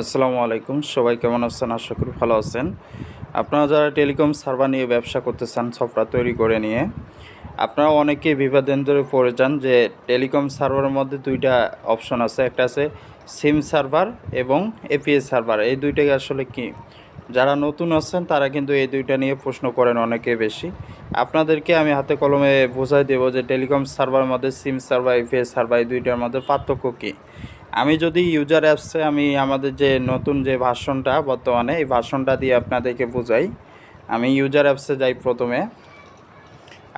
আসসালামু আলাইকুম। সবাই কেমন আছেন? আশা করি ভালো আছেন। আপনারা যারা টেলিকম সার্ভার নিয়ে ব্যবসা করতে চান, সফটওয়্যার তৈরি করে নিয়ে, আপনারা অনেকেই বিবাদেন্দরে পড়ে যান যে টেলিকম সার্ভারের মধ্যে দুইটা অপশন আছে। একটা আছে সিম সার্ভার এবং এপিএস সার্ভার। এই দুইটাকে আসলে কি? যারা নতুন আছেন, তারা কিন্তু এই দুইটা নিয়ে প্রশ্ন করেন অনেকে বেশি। আপনাদেরকে আমি হাতে কলমে বোঝাই দেবো যে টেলিকম সার্ভারের মধ্যে সিম সার্ভার, এপিএস সার্ভার, এই দুইটার মধ্যে পার্থক্য কী? আমি যদি ইউজার অ্যাপসে আমি আমাদের যে নতুন যে ভার্সনটা বর্তমানে, এই ভার্সনটা দিয়ে আপনাদেরকে বোঝাই। আমি ইউজার অ্যাপসে যাই প্রথমে।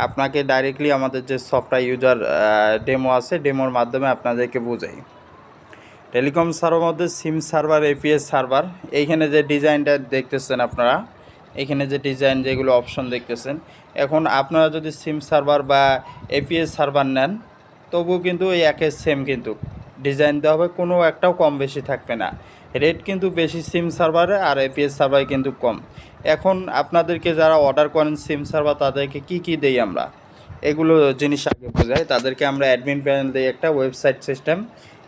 আপনাকে ডাইরেক্টলি আমাদের যে সফটওয়্যার ইউজার ডেমো আছে ডেমোর মাধ্যমে আপনাদেরকে বোঝাই। টেলিকম সার্ভার মধ্যে সিম সার্ভার এপিএস সার্ভার এইখানে যে ডিজাইনটা দেখতেছেন আপনারা, এখানে যে ডিজাইন যেগুলো অপশন দেখতেছেন, এখন আপনারা যদি সিম সার্ভার বা এপিএস সার্ভার নেন, তবুও কিন্তু এই একের সেম কিন্তু। ডিজাইন দেওয়া হবে, কোনো একটাও কম বেশি থাকবে না। রেট কিন্তু বেশি সিম সার্ভারে আর এপিএস সার্ভারে কিন্তু কম। এখন আপনাদেরকে যারা অর্ডার করেন সিম সার্ভার তাদেরকে কি কি দেই আমরা? এগুলো জিনিস আগে বোঝাই। তাদেরকে আমরা অ্যাডমিন প্যানেল দিই একটা ওয়েবসাইট সিস্টেম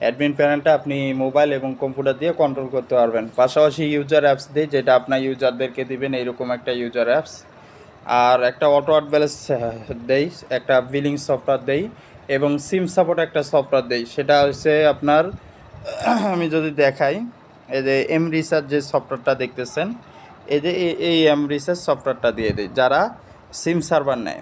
অ্যাডমিন প্যানেলটা আপনি মোবাইল এবং কম্পিউটার দিয়ে কন্ট্রোল করতে পারবেন। পাশাপাশি ইউজার অ্যাপস দিই, যেটা আপনার ইউজারদেরকে দিবেন এইরকম একটা ইউজার অ্যাপস আর একটা অটো আট ব্যালেন্স দেই, একটা বিলিং সফটওয়্যার দেই। এবং সিম সাপোর্ট একটা সফটওয়্যার দেই। সেটা হচ্ছে আপনার, আমি যদি দেখাই, এই যে এম রিসার্চ যে সফটওয়্যারটা দেখতেছেন, এই যে এই- এম রিসার্চ সফটওয়্যারটা দিয়ে দিই, যারা সিম সার্ভার নেয়।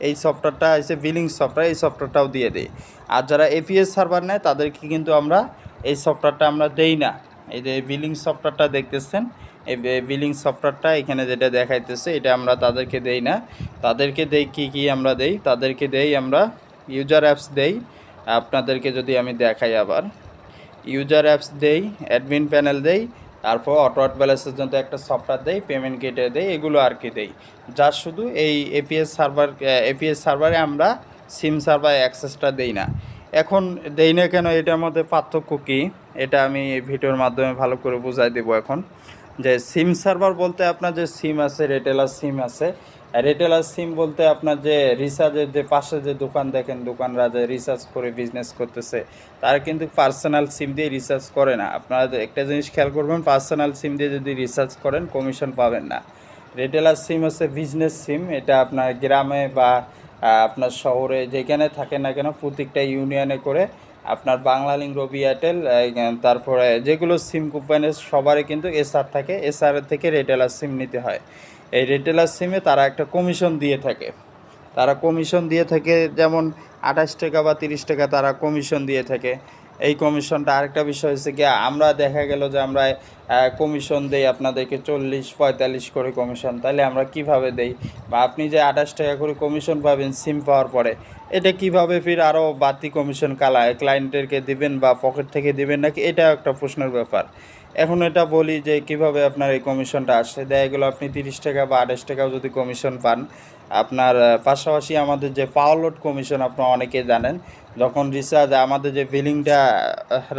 এই সফটওয়্যারটা হচ্ছে বিলিং সফটওয়্যার এই সফটওয়্যারটাও দিয়ে দিই। আর যারা এপিএস সার্ভার নেয়, তাদেরকে কিন্তু আমরা এই সফটওয়্যারটা আমরা দেই না। এই যে বিলিং সফটওয়্যারটা দেখতেছেন, এই বিলিং সফটওয়্যারটা এখানে যেটা দেখাইতেছে, এটা আমরা তাদেরকে দেই না। তাদেরকে দেই কি কি আমরা দেই? তাদেরকে দেই আমরা ইউজার অ্যাপস দেই, আপনাদেরকে যদি আমি দেখাই আবার। ইউজার অ্যাপস দেই, অ্যাডমিন প্যানেল দেই, তারপর অটো অট ব্যালেন্সের জন্য একটা সফটওয়্যার দেই, পেমেন্ট গেটে দেই, এগুলো আর কি দেই। যা শুধু এই এপিএস সার্ভার, এপিএস সার্ভারে আমরা সিম সার্ভার অ্যাক্সেসটা দেই না। এখন দেই না কেন, এটার মধ্যে পার্থক্য কী? এটা আমি এই ভিডিওর মাধ্যমে ভালো করে বুঝাই দেবো এখন। যে সিম সার্ভার বলতে আপনার যে সিম আছে, রেটেলার সিম আছে রিটেলার সিম বলতে আপনার যে রিচার্জের যে পাশে যে দোকান দেখেন, দোকানরা যে রিচার্জ করে বিজনেস করতেছে, তারা কিন্তু পার্সোনাল সিম দিয়ে রিচার্জ করে না। আপনারা একটা জিনিস খেয়াল করবেন পার্সোনাল সিম দিয়ে যদি রিচার্জ করেন কমিশন পাবেন না। রিটেলার সিম হচ্ছে বিজনেস সিম এটা আপনার গ্রামে বা আপনার শহরে যেখানে থাকে না কেন, প্রত্যেকটা ইউনিয়নে করে আপনার বাংলালিঙ্ক রবি এয়ারটেল তারপরে যেগুলো সিম কোম্পানির সবারই কিন্তু এসআর থাকে। এসআর থেকে রিটেলার সিম নিতে হয়। এই রিটেলার সিমে তারা একটা কমিশন দিয়ে থাকে। তারা কমিশন দিয়ে থাকে যেমন আঠাশ টাকা বা তিরিশ টাকা তারা কমিশন দিয়ে থাকে। এই কমিশনটা আরেকটা বিষয় হচ্ছে কি আমরা দেখা গেল যে আমরা কমিশন দেই আপনাদেরকে চল্লিশ, পঁয়তাল্লিশ করে কমিশন। তাহলে আমরা কীভাবে দেই? বা আপনি যে আঠাশ টাকা করে কমিশন পাবেন সিম পাওয়ার পরে, এটা কীভাবে ফির আরও বাড়তি কমিশন কালা ক্লায়েন্টেরকে দিবেন বা পকেট থেকে দিবেন? নাকি এটা একটা প্রশ্নের ব্যাপার। এখন এটা বলি যে কীভাবে আপনার এই কমিশনটা আসে দেখা গেলো আপনি তিরিশ টাকা বা আঠাশ টাকাও যদি কমিশন পান, আপনার পাশাপাশি আমাদের যে পাওয়ারলোড কমিশন আপনারা অনেকে জানেন, যখন রিচার্জ, আমাদের যে বিলিংটা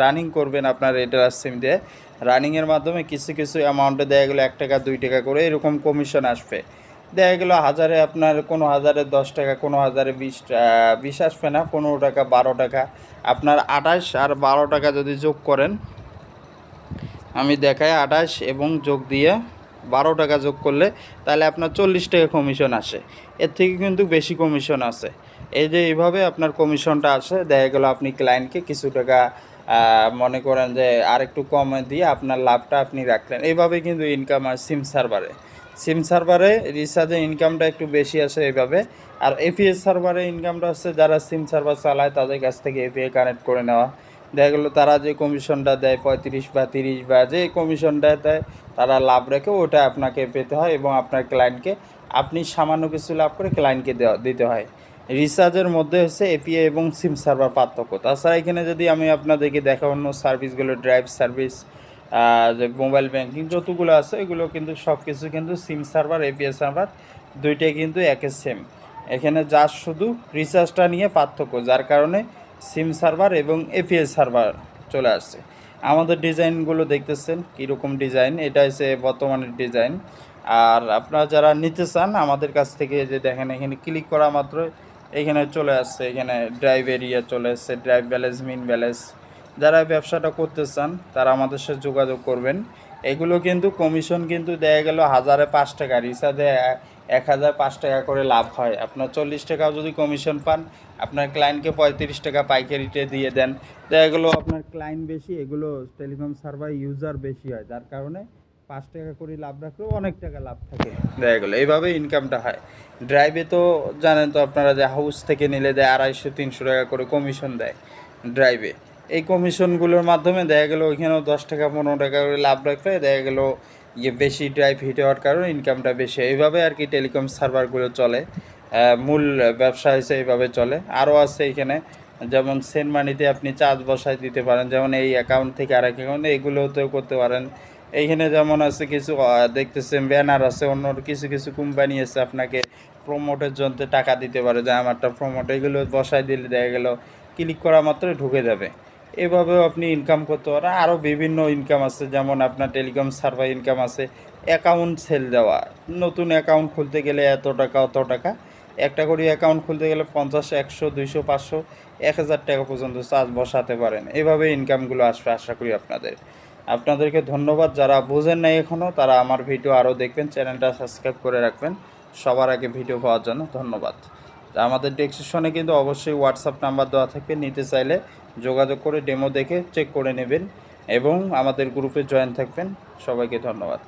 রানিং করবেন আপনার রেটার সিম দিয়ে রানিংয়ের মাধ্যমে কিছু কিছু অ্যামাউন্টে দেখা গেলো এক টাকা, দুই টাকা করে এরকম কমিশন আসবে। দেখা গেলো হাজারে আপনার কোনো হাজারে দশ টাকা, কোনো হাজারে বিশ বিশ আসবে না, পনেরো টাকা, বারো টাকা। আপনার আঠাশ আর বারো টাকা যদি যোগ করেন আমি দেখাই আঠাশ এবং যোগ দিয়ে বারো টাকা যোগ করলে তাহলে আপনার চল্লিশ টাকা কমিশন আসে। এর থেকে কিন্তু বেশি কমিশন আছে এই যে এইভাবে আপনার কমিশনটা আসে, দেখা গেলো আপনি ক্লায়েন্টকে কিছু টাকা মনে করেন যে আরেকটু কমে দিয়ে আপনার লাভটা আপনি রাখলেন। এইভাবে কিন্তু ইনকাম আর সিম সার্ভারে সিম সার্ভারে রিচার্জে ইনকামটা একটু বেশি আসে এইভাবে। আর এপিএস সার্ভারে ইনকামটা হচ্ছে যারা সিম সার্ভার চালায় তাদের কাছ থেকে এপিএ কানেক্ট করে নেওয়া। দেখা গেলো তারা যে কমিশনটা দেয় পঁয়ত্রিশ বা তিরিশ বা যে কমিশনটা দেয়, তারা লাভ রেখে ওটা আপনাকে পেতে হয় এবং আপনার ক্লায়েন্টকে আপনি সামান্য কিছু লাভ করে ক্লায়েন্টকে দেওয়া, দিতে হয়। রিচার্জের মধ্যে হচ্ছে এপিএ এবং সিম সার্ভার পার্থক্য। তাছাড়া এখানে যদি আমি আপনাদেরকে দেখা অন্য সার্ভিসগুলো ড্রাইভ সার্ভিস যে মোবাইল ব্যাঙ্কিং যতগুলো আছে, এগুলো কিন্তু সব কিছু কিন্তু সিম সার্ভার এপিএস সার্ভার দুইটাই কিন্তু একের সেম এখানে যা শুধু রিচার্জটা নিয়ে পার্থক্য, যার কারণে সিম সার্ভার এবং এপিএস সার্ভার চলে আসছে। আমাদের ডিজাইনগুলো দেখতেছেন, কীরকম ডিজাইন, এটা হচ্ছে বর্তমানের ডিজাইন। আর আপনারা যারা নিতে চান, আমাদের কাছ থেকে যে দেখেন, এখানে ক্লিক করা মাত্র এখানে চলে আসছে। এখানে ড্রাইভ এরিয়া চলে আসছে, ড্রাইভ ব্যালেন্স, মিন ব্যালেন্স। যারা ব্যবসাটা করতে চান, তারা আমাদের সাথে যোগাযোগ করবেন। এগুলো কিন্তু কমিশন কিন্তু দেয়া গেল হাজারে পাঁচ টাকা। রিসার্চে এক হাজার পাঁচ টাকা করে লাভ হয়। আপনার চল্লিশ টাকাও যদি কমিশন পান, আপনার ক্লায়েন্টকে পঁয়ত্রিশ টাকা পাইকারিতে দিয়ে দেন। দেখা গেলো আপনার ক্লায়েন্ট বেশি, এগুলো টেলিকম সার্ভার ইউজার বেশি হয়। যার কারণে পাঁচ টাকা করে লাভ রাখলেও অনেক টাকা লাভ থাকে। দেখা গেলো এইভাবে ইনকামটা হয়। ড্রাইভে তো জানেন তো আপনারা যে হাউস থেকে নিলে দেয় আড়াইশো, তিনশো টাকা করে কমিশন দেয় ড্রাইভে এই কমিশনগুলোর মাধ্যমে দেখা গেলো ওইখানেও দশ টাকা, পনেরো টাকা করে লাভ রাখলে দেখা গেলো বেশি ড্রাইভ হিট হওয়ার কারণে ইনকামটা বেশি। এইভাবে আর কি টেলিকম সার্ভারগুলো চলে। মূল ব্যবসা হিসেবে এইভাবে চলে। আরও আছে এখানে, যেমন সেন্ট মানিতে আপনি চার্জ বসায় দিতে পারেন। যেমন এই অ্যাকাউন্ট থেকে আরেক অ্যাকাউন্টে এগুলোতেও করতে পারেন। এইখানে যেমন আছে কিছু দেখতেছেন ব্যানার আছে, অন্য কিছু কিছু কোম্পানি আছে আপনাকে প্রমোটের জন্য টাকা দিতে পারে। যে আমারটা প্রমোট এগুলো বসায় দিলে দেখা গেল ক্লিক করা মাত্রই ঢুকে যাবে। এভাবেও আপনি ইনকাম করতে পারেন। আরও বিভিন্ন ইনকাম আছে, যেমন আপনার টেলিকম সার্ভার ইনকাম আছে অ্যাকাউন্ট সেল দেওয়া। নতুন অ্যাকাউন্ট খুলতে গেলে এত টাকা, অত টাকা। একটা করে অ্যাকাউন্ট খুলতে গেলে পঞ্চাশ, একশো, দুইশো, পাঁচশো, এক হাজার টাকা পর্যন্ত চার্জ বসাতে পারেন। এভাবে ইনকামগুলো আসবে, আশা করি আপনাদের। আপনাদেরকে ধন্যবাদ। যারা বোঝেন নাই এখনও তারা আমার ভিডিও আরও দেখবেন, চ্যানেলটা সাবস্ক্রাইব করে রাখবেন। সবার আগে ভিডিও পাওয়ার জন্য ধন্যবাদ। আমাদের ডেসক্রিপশনে কিন্তু অবশ্যই হোয়াটসঅ্যাপ নাম্বার দেওয়া থাকবে। নিতে চাইলে যোগাযোগ করে ডেমো দেখে চেক করে নেবেন এবং আমাদের গ্রুপে জয়েন থাকবেন। সবাইকে ধন্যবাদ।